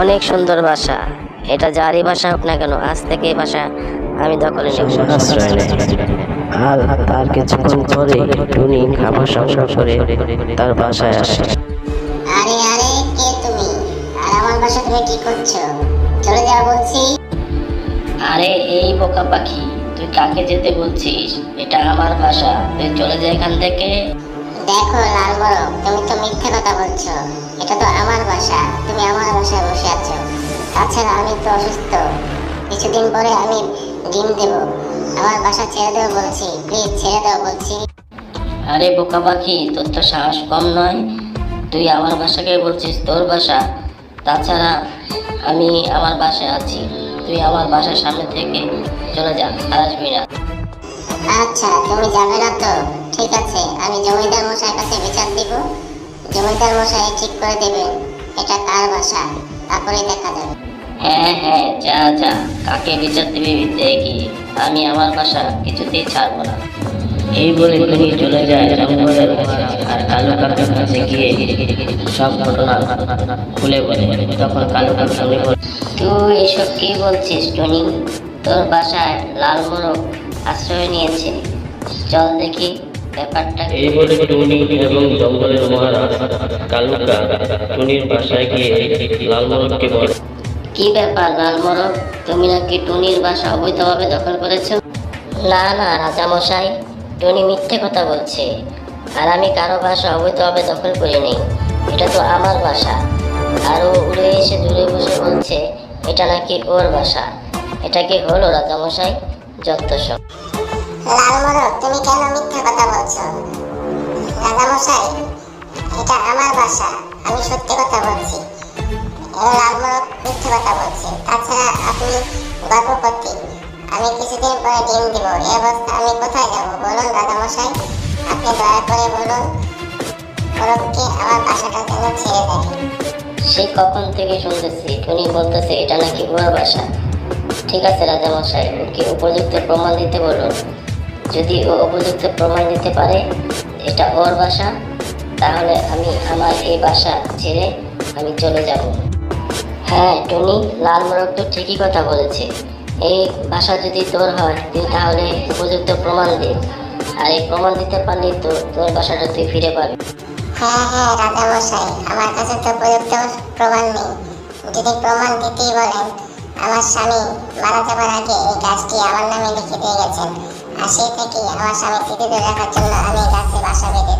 অনেক সুন্দর বাসা এটা যারই ভাষা হোক না কেন আজ থেকে এই বাসা আমি দখলে। আর তার কিছুক্ষণ পরে টুনি খাবার সংগ্রহ করে তার বাসায় আসে। আরে আরে কে তুমি? আর আমার বাসা তুমি কি করছ? চলে যাও বলছি। আরে এই বোকা পাখি তুই কাকে যেতে বলছিস? এটা আমার বাসা। তুই চলে যা এখান থেকে। দেখো লাল বড় তুমি তো মিথ্যে কথা বলছো। এটা তো আমার বাসা তুমি আমার বাসায় বসে আছো। তাছাড়া আমি তো অসুস্থ। কিছুদিন পরে আমি ডিম দেব। আমার বাসা ছেড়ে দেবো বলছি প্লিজ ছেড়ে দাও বলছি। আরে বোকা পাখি তোর তো সাহস কম নয়। তুই আমার বাসাকে বলছিস তোর বাসা। তাছাড়া আমি আমার বাসায় আছি। তুই আমার বাসার সামনে থেকে চলে যা আর আসবি না। আচ্ছা তুমি যাবে না তো? ঠিক আছে, আমি জমিদার মশাইয়ের কাছে বিচার দিব। জমিদার মশাই ঠিক করে দেবেন, এটা কার বাসা তারপরে দেখা যাবে। হ্যাঁ হ্যাঁ যা যা, কাকে বিচার দিবি দেখি, আমি আমার বাসা কিছুতেই ছাড়বো না। এই বলে টুনি চলে যায় জঙ্গলের আর কালু কাকার কাছে গিয়ে সব ঘটনা খুলে বলে। তখন কালু কাকা বলে, তুই এসব কি বলছিস টুনি? তোর বাসায় লাল মোরগ আশ্রয় নিয়েছে। চল দেখি ব্যাপারটা। এই বলে টুনি এবং জঙ্গলের মহারাজ? কালুকা, টুনির বাসায় গিয়ে লালমোহনকে বলে। কি ব্যাপার লাল মোরগ তুমি নাকি টুনির বাসা অবৈধভাবে দখল করেছ? না না, রাজামশাই, টুনি মিথ্যে কথা বলছে। আর আমি কারও বাসা অবৈধভাবে দখল করিনি। এটা তো আমার বাসা। আর ও উড়ে এসে দূরে বসে বলছে, এটা নাকি ওর বাসা? এটা কি হলো রাজামশাই? যত সব। লাল তুমি কেন মিথ্যা কথা বলছো? রাজামশাই, এটা আমার বাসা আমি সত্যি কথা বলছি। এ লাল মোরগ মিথ্যে কথা বলছে। তাছাড়া আপনি গর্ভবতী, আমি কিছুদিন পরে ডিম দিব। অবস্থা আমি কোথায় যাব? বলুন রাজামশাই, আপনি দয়া করে বলুন মোরগকে আমার বাসাটা যেন ছেড়ে দেয়। সে কখন থেকে শুনতেছি? টুনি বলতেছে এটা নাকি ওর বাসা ঠিক আছে রাজামশাই, ওকে উপযুক্ত প্রমাণ দিতে বলুন। যদি ও উপযুক্ত প্রমাণ দিতে পারে এটা ওর বাসা, তাহলে আমি আমার এই বাসা ছেড়ে আমি চলে যাব। হ্যাঁ টুনি, লাল মোরগ তো ঠিকই কথা বলেছে। এই বাসা যদি তোর হয়, তুই তাহলে উপযুক্ত প্রমাণ দে। আর এই প্রমাণ দিতে পারলে তো তোর বাসাটা তুই ফিরে পাবি। হ্যাঁ হ্যাঁ রাজামশাই, আমার কাছে তো উপযুক্ত প্রমাণ নেই। যদি প্রমাণ দিতেই বলেন, আমার স্বামী মারা যাবার আগে এই গাছটি আমার নামে লিখে দিয়ে গেছেন। সেই থেকে আমার স্বামী স্মৃতি ধরে রাখার জন্য আমি গাছে বাসা বেঁধেছি।